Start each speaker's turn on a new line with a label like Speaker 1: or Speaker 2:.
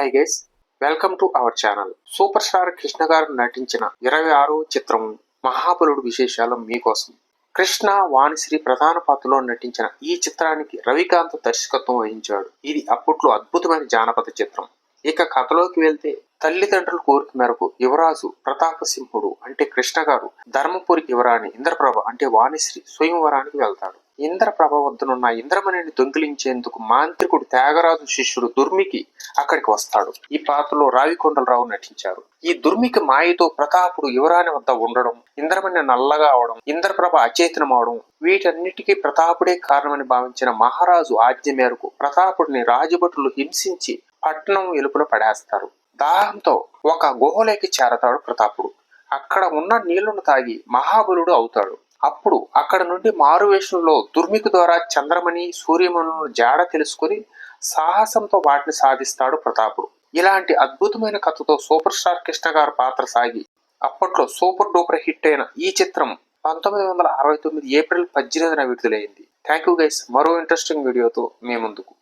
Speaker 1: Hi guys welcome to our channel super star Krishna garu నటించిన ఇరవై ఆరో చిత్రం మహాబలుడు విశేషాలు మీకోసం. కృష్ణ వాణిశ్రీ ప్రధాన పాత్రలో నటించిన ఈ చిత్రానికి రవికాంత్ దర్శకత్వం వహించాడు. ఇది అప్పట్లో అద్భుతమైన జానపద చిత్రం. ఇక కథలోకి వెళ్తే తల్లిదండ్రుల కోరిక మేరకు యువరాజు ప్రతాపసింహుడు అంటే కృష్ణ గారు ధర్మపురికి యువరాణి ఇంద్రప్రభ అంటే వాణిశ్రీ స్వయంవరానికి వెళ్తాడు ఇంద్రప్రభ వద్దనున్న ఇంద్రమణిని దొంగిలించేందుకు మాంత్రికుడు త్యాగరాజు శిష్యుడు దుర్మికి అక్కడికి వస్తాడు. ఈ పాత్రలో రావికొండలరావు నటించారు. ఈ దుర్మికి మాయతో ప్రతాపుడు యువరాణి వద్ద ఉండడం ఇంద్రమణి నల్లగా అవడం ఇంద్రప్రభ అచేతనం అవడం వీటన్నిటికీ ప్రతాపుడే కారణమని భావించిన మహారాజు ఆజ్ఞ మేరకు ప్రతాపుడిని రాజభటులు హింసించి పట్టణం వెలుపల పడేస్తారు. దాహంతో ఒక గుహలోకి చేరతాడు ప్రతాపుడు. అక్కడ ఉన్న నీళ్ళను తాగి మహాబలుడు అవుతాడు. అప్పుడు అక్కడ నుండి మారువేషంలో దుర్మికు ద్వారా చంద్రమణి సూర్యమణులను జాడ తెలుసుకుని సాహసంతో వాటిని సాధిస్తాడు ప్రతాపుడు. ఇలాంటి అద్భుతమైన కథతో సూపర్ స్టార్ కృష్ణ గారు పాత్ర సాగి అప్పట్లో సూపర్ డూపర్ హిట్ అయిన ఈ చిత్రం పంతొమ్మిది వందల అరవై తొమ్మిది ఏప్రిల్ పద్దెనిమిదిన విడుదలైంది. Thank you guys. మరో ఇంట్రెస్టింగ్ వీడియోతో మీ ముందుకు.